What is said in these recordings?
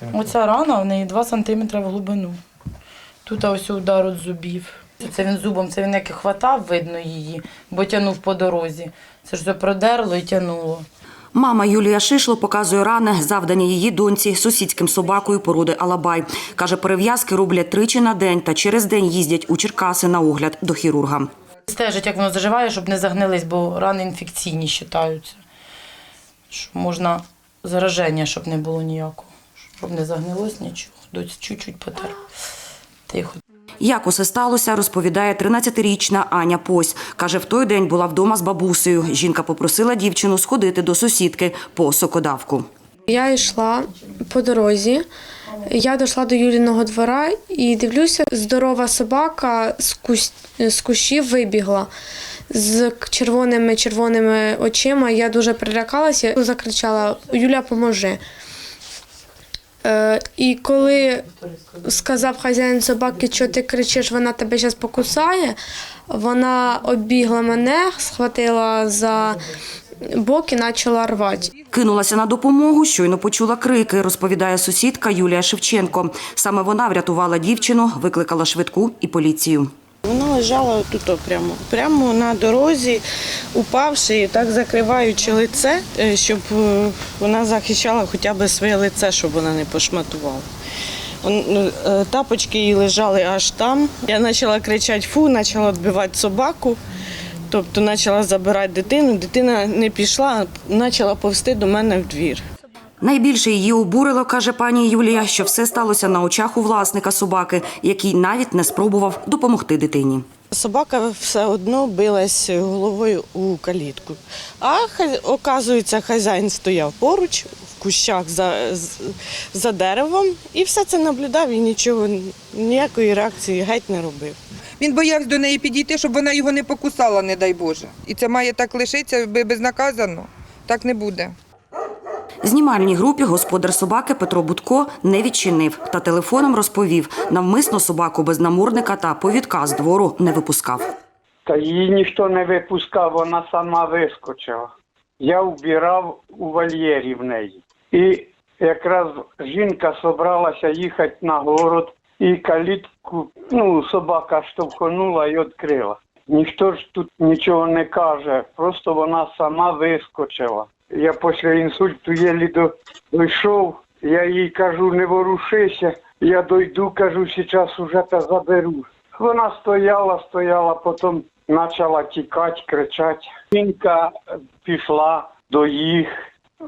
сантиметрів? Оця рана в неї 2 см в глибину. Тут ось удар від зубів. Це він зубом, це він як і хватав, видно її, бо тягнув по дорозі. Це ж все продерло і тягнуло. Мама Юлія Шишло показує рани, завдані її доньці сусідським собакою породи Алабай. Каже, перев'язки роблять тричі на день та через день їздять у Черкаси на огляд до хірурга. Стежить, як воно заживає, щоб не загнились, бо рани інфекційні вважаються. Що можна зараження, щоб не було ніякого. Щоб не загнилось нічого. Доць чуть-чуть потер. Тихо. Як усе сталося, розповідає 13-річна Аня Пось. Каже, в той день була вдома з бабусею. Жінка попросила дівчину сходити до сусідки по сокодавку. Я йшла по дорозі. Я дійшла до Юліного двора і дивлюся, здорова собака з, кущ... з кущів вибігла з червоними червоними очима. Я дуже перелякалася, закричала: Юля, поможи. Е, і коли сказав хазяїн собаки, що ти кричиш, вона тебе зараз покусає, вона оббігла мене, схватила за бок і почала рвати. Кинулася на допомогу, щойно почула крики, розповідає сусідка Юлія Шевченко. Саме вона врятувала дівчину, викликала швидку і поліцію. Вона лежала тут прямо, прямо на дорозі, упавши і так закриваючи лице, е, щоб е, вона захищала хоча б своє лице, щоб вона не пошматувала. Е, Тапочки її лежали аж там. Я почала кричати фу, почала відбивати собаку, тобто почала забирати дитину. Дитина не пішла, почала повсти до мене в двір. Найбільше її обурило, каже пані Юлія, що все сталося на очах у власника собаки, який навіть не спробував допомогти дитині. Собака все одно билась головою у калітку. А оказується, хазяїн стояв поруч в кущах за, за деревом і все це наблюдав і нічого, ніякої реакції геть не робив. Він боявся до неї підійти, щоб вона його не покусала, не дай Боже. І це має так лишитися безнаказано. Так не буде. Знімальній групі господар собаки Петро Будко не відчинив та телефоном розповів, навмисно собаку без намордника та повідка з двору не випускав. Та її ніхто не випускав, вона сама вискочила. Я вбирав у вольєрі в неї. І якраз жінка собралася їхати на город, і калітку, ну, собака штовхнула і відкрила. Ніхто ж тут нічого не каже, просто вона сама вискочила. Я після інсульту єлі до- дійшов, я їй кажу, не ворушися, я дойду, кажу, зараз уже та заберу. Вона стояла, стояла, потім почала тікати, кричати. Жінка пішла до їх,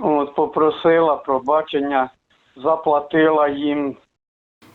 от, попросила пробачення, заплатила їм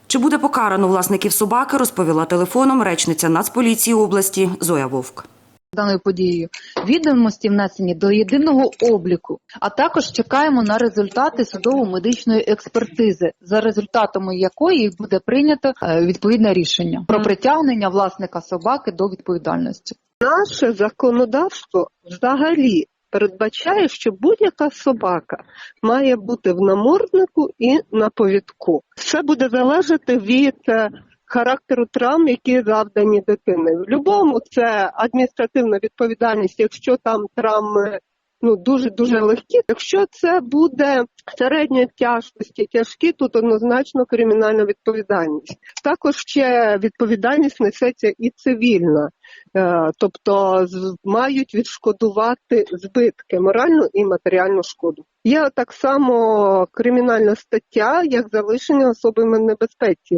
Чи буде покарано власників собаки, розповіла телефоном речниця Нацполіції області Зоя Вовк. Даною подією. Відомості внесені до єдиного обліку, а також чекаємо на результати судово-медичної експертизи, за результатами якої буде прийнято е, відповідне рішення про притягнення власника собаки до відповідальності. Наше законодавство взагалі передбачає, що будь-яка собака має бути в наморднику і на повідку. Все буде залежати від е, характеру травм, які завдані дитини. В будь-якому це адміністративна відповідальність, якщо там травми. Ну, дуже дуже легкі. Якщо це буде середньої тяжкості, тяжкі, тут однозначно кримінальна відповідальність. Також ще відповідальність несеться і цивільна. Е, тобто мають відшкодувати збитки, моральну і матеріальну шкоду. Є так само кримінальна стаття, як залишення особи в небезпеці.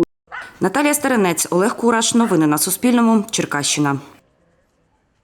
Наталія Старинець, Олег Кураш. Новини на Суспільному. Черкащина.